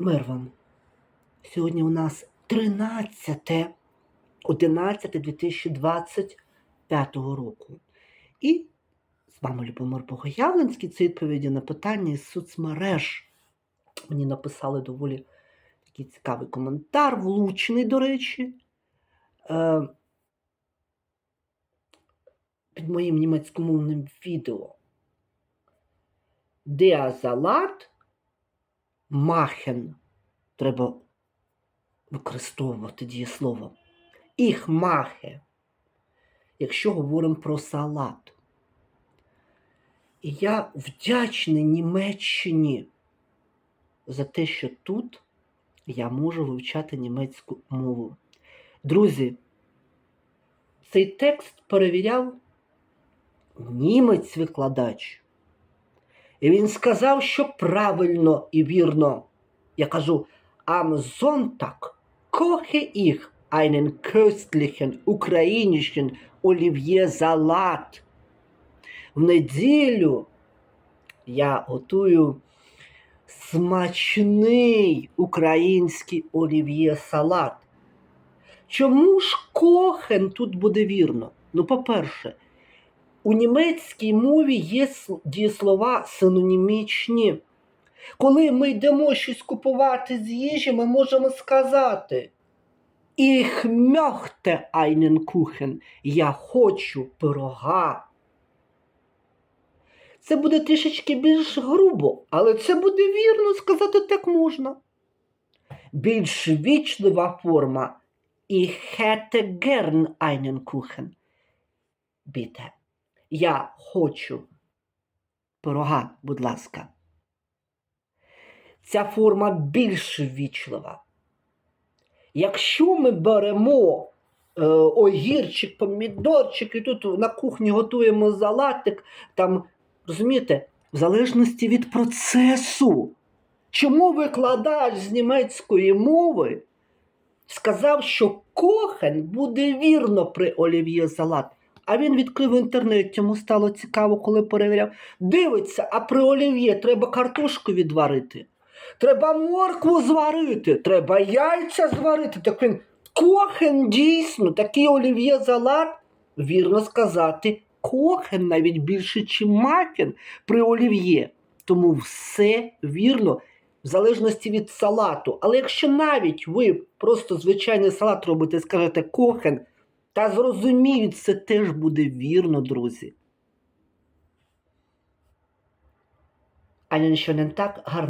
Мир вам. Сьогодні у нас 13 11 2025 року. І з вами Любомир Богоявленський. Це відповіді на питання із соцмереж. Мені написали доволі такий цікавий коментар, влучний, до речі. Е, під моїм німецькомовним відео. Der Machen треба використовувати дієслово. Ich mache, якщо говоримо про салат. І я вдячний Німеччині за те, що тут я можу вивчати німецьку мову. Друзі, цей текст перевіряв німець-викладач. І він сказав, що правильно і вірно. Я кажу, am Sonntag koche ich einen köstlichen ukrainischen Олів'є-салат. В неділю я готую смачний український олів'є-салат. Чому ж кохен тут буде вірно? Ну, по-перше, у німецькій мові є дієслова синонімічні. Коли ми йдемо щось купувати з їжі, ми можемо сказати Ich möchte einen. Я хочу пирога. Це буде трішечки більш грубо, але це буде вірно, сказати так можна. Більш вічлива форма Ich hätte gern einen. Я хочу пирога, будь ласка. Ця форма більш ввічлива. Якщо ми беремо е, огірчик, помідорчик, і тут на кухні готуємо залатик, там, розумієте, в залежності від процесу. Чому викладач з німецької мови сказав, що кохен буде вірно при олів'є салат? А він відкрив інтернет, йому стало цікаво, коли перевіряв. Дивиться, а при олів'є треба картошку відварити. Треба моркву зварити, треба яйця зварити. Так він кохен дійсно, такий олів'є салат, вірно сказати, кохен навіть більше, ніж макен при олів'є. Тому все вірно, в залежності від салату. Але якщо навіть ви просто звичайний салат робите скажете кохен, та зрозуміють, це теж буде вірно, друзі. А якщо не так гарно.